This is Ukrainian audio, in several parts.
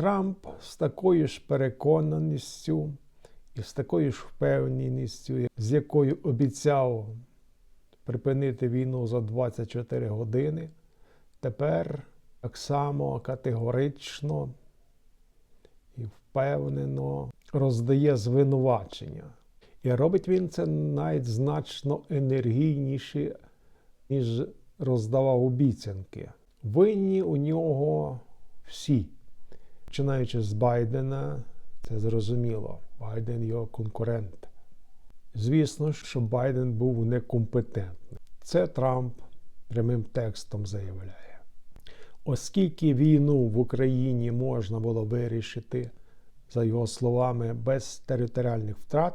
Трамп з такою ж переконаністю і з такою ж впевненістю, з якою обіцяв припинити війну за 24 години, тепер так само категорично і впевнено роздає звинувачення. І робить він це навіть значно енергійніше, ніж роздавав обіцянки. Винні у нього всі, починаючи з Байдена, це зрозуміло. Байден його конкурент. Звісно, що Байден був некомпетентний. Це Трамп прямим текстом заявляє. Оскільки війну в Україні можна було вирішити, за його словами, без територіальних втрат,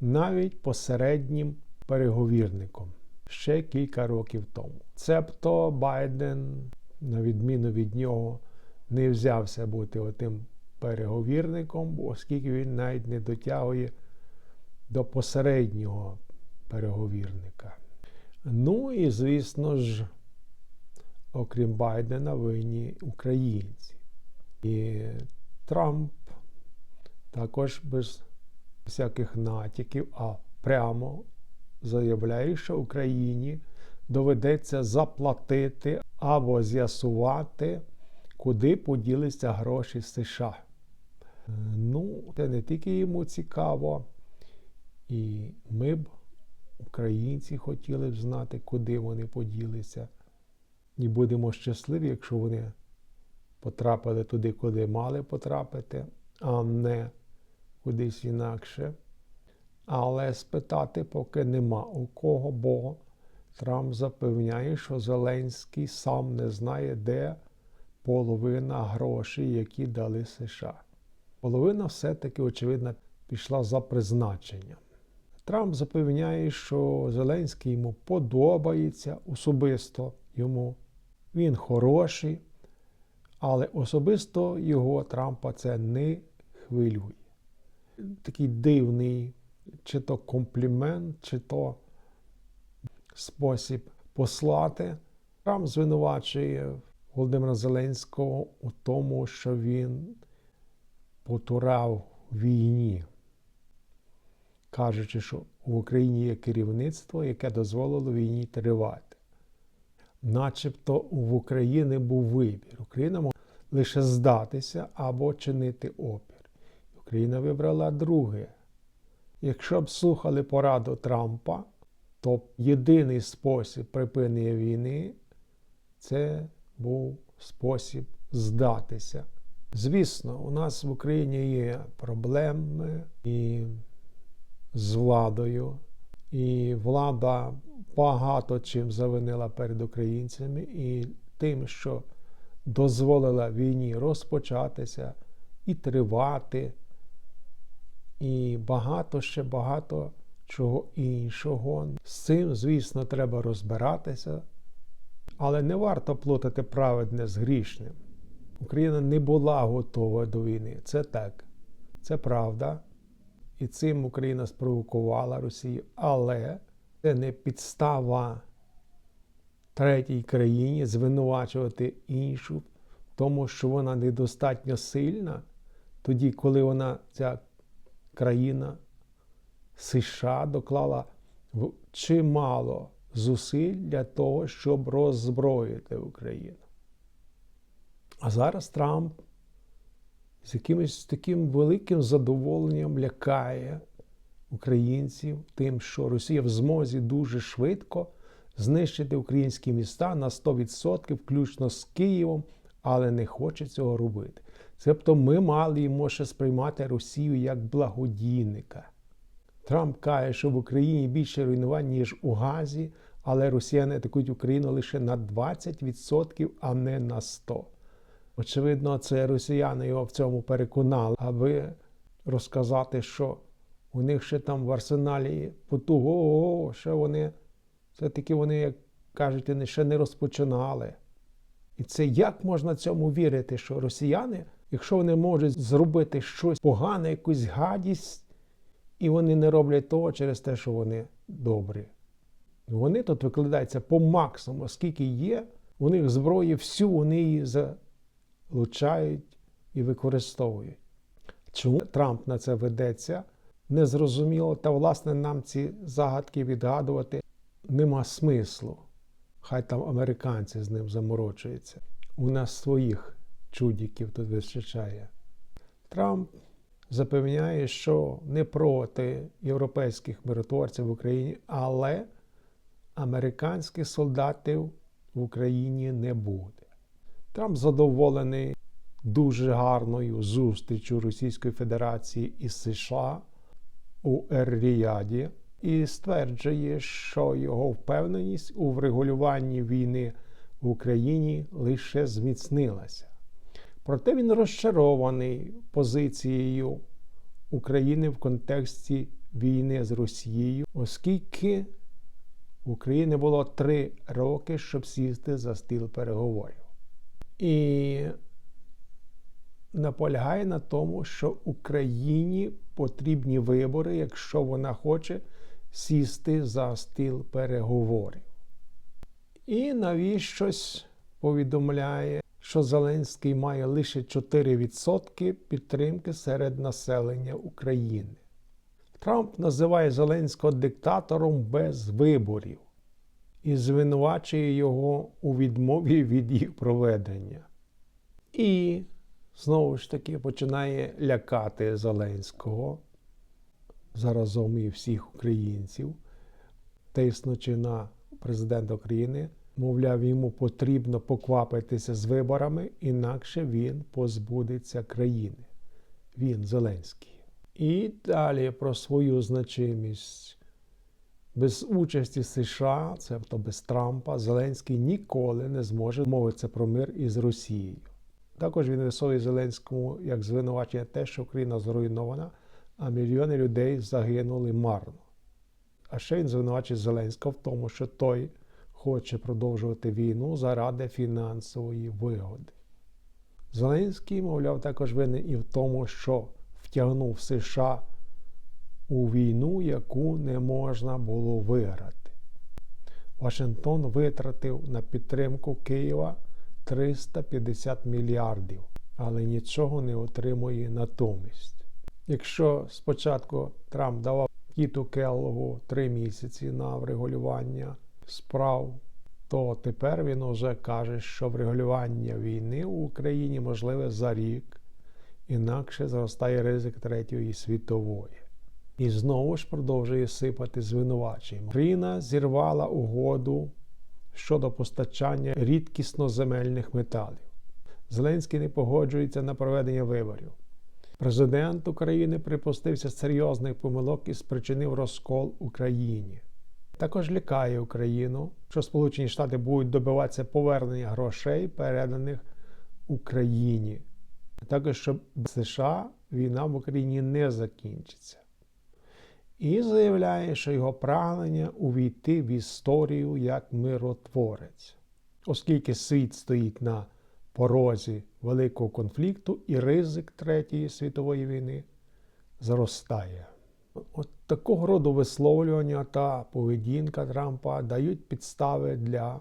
навіть посереднім переговірником ще кілька років тому. Цебто Байден, на відміну від нього, не взявся бути отим переговірником, оскільки він навіть не дотягує до посереднього переговірника. Ну і, звісно ж, окрім Байдена, винні українці. І Трамп також без всяких натяків, а прямо заявляє, що Україні доведеться заплатити або з'ясувати, куди поділися гроші США. Ну, це не тільки йому цікаво, і ми б, українці, хотіли б знати, куди вони поділися. І будемо щасливі, якщо вони потрапили туди, куди мали потрапити, а не кудись інакше. Але спитати поки нема у кого, бо Трамп запевняє, що Зеленський сам не знає, де половина грошей, які дали США. Половина все-таки, очевидно, пішла за призначенням. Трамп запевняє, що Зеленський йому подобається особисто йому. Він хороший, але особисто його Трампа це не хвилює. Такий дивний, чи то комплімент, чи то спосіб послати. Трамп звинувачує Володимира Зеленського у тому, що він потурав війні, кажучи, що в Україні є керівництво, яке дозволило війні тривати. Начебто в Україні був вибір. Україна могла лише здатися або чинити опір. Україна вибрала друге. Якщо б слухали пораду Трампа, то єдиний спосіб припинення війни це був спосіб здатися. Звісно, у нас в Україні є проблеми і з владою, і влада багато чим завинила перед українцями і тим, що дозволила війні розпочатися і тривати, і багато ще багато чого іншого. З цим, звісно, треба розбиратися, але не варто плутати праведне з грішним. Україна не була готова до війни. Це так, це правда. І цим Україна спровокувала Росію, але це не підстава третій країні звинувачувати іншу, тому що вона недостатньо сильна, тоді, коли вона, ця країна США, доклала чимало зусиль для того, щоб роззброїти Україну. А зараз Трамп з якимось таким великим задоволенням лякає українців тим, що Росія в змозі дуже швидко знищити українські міста на 100%, включно з Києвом, але не хоче цього робити. Тобто ми мали ще сприймати Росію як благодійника. Трамп каже, що в Україні більше руйнувань, ніж у Газі, але росіяни атакують Україну лише на 20%, а не на 100%. Очевидно, це росіяни його в цьому переконали, аби розказати, що у них ще там в арсеналі потуго, що вони все-таки вони, як кажуть, ще не розпочинали. І це як можна цьому вірити, що росіяни, якщо вони можуть зробити щось погане, якусь гадість, і вони не роблять того через те, що вони добрі. Вони тут викладаються по максимуму, скільки є, у них зброї всю, вони її залучають і використовують. Чому Трамп на це ведеться? Незрозуміло, та власне нам ці загадки відгадувати нема смислу. Хай там американці з ним заморочуються. У нас своїх чудіків тут вистачає. Трамп запевняє, що не проти європейських миротворців в Україні, але американських солдатів в Україні не буде. Трамп задоволений дуже гарною зустрічю Російської Федерації із США у Ер-Ріяді і стверджує, що його впевненість у врегулюванні війни в Україні лише зміцнилася. Проте він розчарований позицією України в контексті війни з Росією, оскільки в Україні було три роки, щоб сісти за стіл переговорів. І наполягає на тому, що Україні потрібні вибори, якщо вона хоче сісти за стіл переговорів. І навіщось повідомляє, що Зеленський має лише 4% підтримки серед населення України. Трамп називає Зеленського диктатором без виборів і звинувачує його у відмові від їх проведення. І знову ж таки починає лякати Зеленського заразом і всіх українців, тиснучи на президента України, мовляв, йому потрібно поквапитися з виборами, інакше він позбудеться країни. Він Зеленський. І далі про свою значимість. Без участі США, тобто без Трампа, Зеленський ніколи не зможе мовитися про мир із Росією. Також він висовує Зеленському як звинувачення те, що Україна зруйнована, а мільйони людей загинули марно. А ще він звинувачує Зеленського в тому, що той хоче продовжувати війну заради фінансової вигоди. Зеленський, мовляв, також винен і в тому, що втягнув США у війну, яку не можна було виграти. Вашингтон витратив на підтримку Києва 350 мільярдів, але нічого не отримує натомість. Якщо спочатку Трамп давав Кіту Келлогу три місяці на врегулювання справ, то тепер він уже каже, що врегулювання війни в Україні можливе за рік, інакше зростає ризик Третьої світової. І знову ж продовжує сипати звинувачення. Україна зірвала угоду щодо постачання рідкісно земельних металів. Зеленський не погоджується на проведення виборів. Президент України припустився серйозних помилок і спричинив розкол Україні. Також лякає Україну, що Сполучені Штати будуть добиватися повернення грошей, переданих Україні. Також, що без США війна в Україні не закінчиться. І заявляє, що його прагнення увійти в історію як миротворець, оскільки світ стоїть на порозі великого конфлікту і ризик Третьої світової війни зростає. От такого роду висловлювання та поведінка Трампа дають підстави для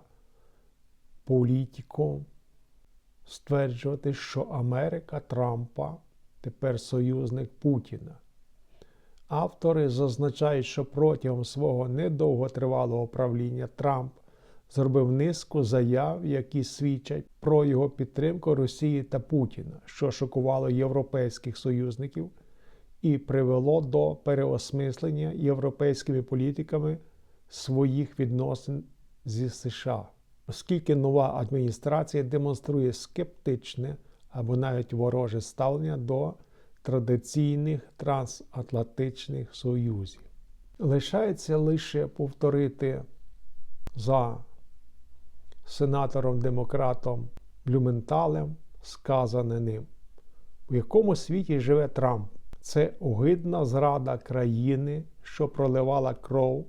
політиків стверджувати, що Америка Трампа тепер союзник Путіна. Автори зазначають, що протягом свого недовготривалого правління Трамп зробив низку заяв, які свідчать про його підтримку Росії та Путіна, що шокувало європейських союзників і привело до переосмислення європейськими політиками своїх відносин зі США, оскільки нова адміністрація демонструє скептичне або навіть вороже ставлення до традиційних трансатлантичних союзів. Лишається лише повторити за сенатором-демократом Блюменталем, сказане ним, у якому світі живе Трамп. Це огидна зрада країни, що проливала кров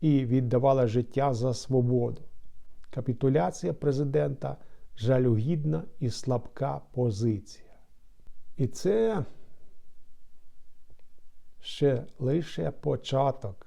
і віддавала життя за свободу. Капітуляція президента жалюгідна і слабка позиція. І це ще лише початок